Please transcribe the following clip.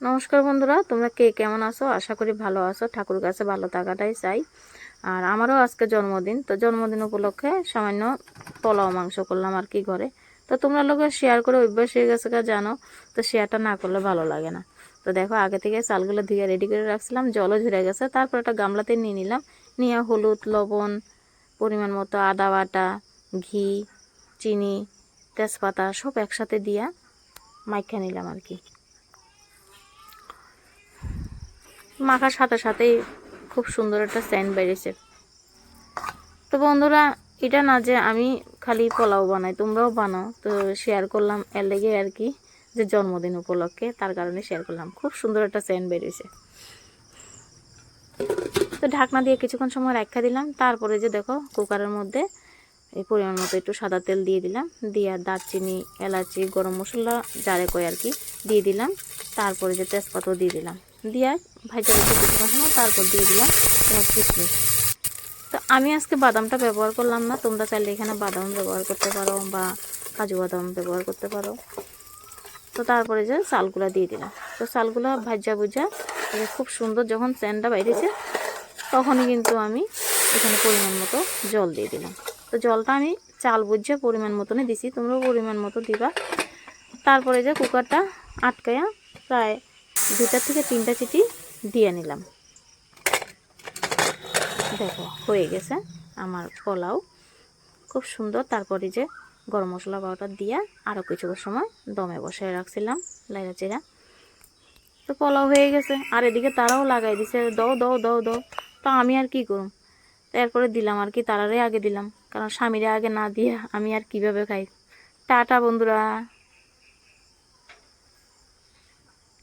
নমস্কার বন্ধুরা, তোমরা কে কেমন আছো? আশা করি ভালো আছো। ঠাকুর কাছে ভালো থাকাটাই চাই। আর আমারও আজকে জন্মদিন, তো জন্মদিন উপলক্ষে সামান্য পোলাও মাংস করলাম আর কি ঘরে। তো তোমরা লোকে শেয়ার করে অভ্যাস হয়ে গেছে জানো। তো শেয়ারটা না করলে ভালো লাগে না। তো দেখো, আগে থেকে চালগুলো ধুয়ে রেডি করে রাখছিলাম, জলও ঝরে গেছে। তারপর একটা গামলাতে নিয়ে নিলাম। নিয়ে হলুদ, লবণ, পরিমাণ মতো আদা বাটা, ঘি, চিনি, তেজপাতা সব একসাথে দিয়া মাইখা নিলাম আর কি। মাখার সাথে সাথেই খুব সুন্দর একটা সেন্ট বেরিয়েছে। তো বন্ধুরা, এটা না যে আমি খালি পোলাও বানাই, তোমরাও বানাও। তো শেয়ার করলাম এর লেগে আর কি, যে জন্মদিন উপলক্ষে, তার কারণে শেয়ার করলাম। খুব সুন্দর একটা সেন্ট বেরিয়েছে। তো ঢাকনা দিয়ে কিছুক্ষণ সময় রাখা দিলাম। তারপরে যে দেখো কুকারের মধ্যে এই পরিমাণ মতো একটু সাদা তেল দিয়ে দিলাম। দিয়ে দারচিনি, এলাচি, গরম মশলা জারে কই আর কি, দিয়ে দিলাম। তারপরে যে তেজপাতাও দিয়ে দিলাম। দিয়ে ভাজা রেখে কিছুক্ষণ তারপর দিয়ে দিলাম তোমার কিশমিশ তো আমি আজকে বাদামটা ব্যবহার করলাম না। তোমরা চাইলে এখানে বাদাম ব্যবহার করতে পারো বা কাজু বাদাম ব্যবহার করতে পারো। তো তারপরে যে চালগুলা দিয়ে দিলাম। তো চালগুলা ভাজা ভুজা খুব সুন্দর যখন স্যানটা বাইরেছে, তখনই কিন্তু আমি এখানে পরিমাণ মতো জল দিয়ে দিলাম। তো জলটা আমি চাল বুঝে পরিমাণ মতনই দিছি। তোমরাও পরিমাণ মতো দিবা। তারপরে যে কুকারটা আটকায়া প্রায় দুটা থেকে তিনটা চিটি দিয়ে নিলাম। দেখো, হয়ে গেছে আমার পোলাও। খুব সুন্দর। তারপরে যে গরম মশলা পাউডার দিয়া আরও কিছু সময় দমে বসায় রাখছিলাম লাইরা চেরা। তো পোলাও হয়ে গেছে। আর এদিকে তারাও লাগাই দিছে। দাও দাও দাও দাও। তো আমি আর কি করুম? তারপরে দিলাম আর কি তারারে আগে দিলাম। কারণ স্বামীরা আগে না দিয়ে আমি আর কীভাবে খাই? টাটা বন্ধুরা।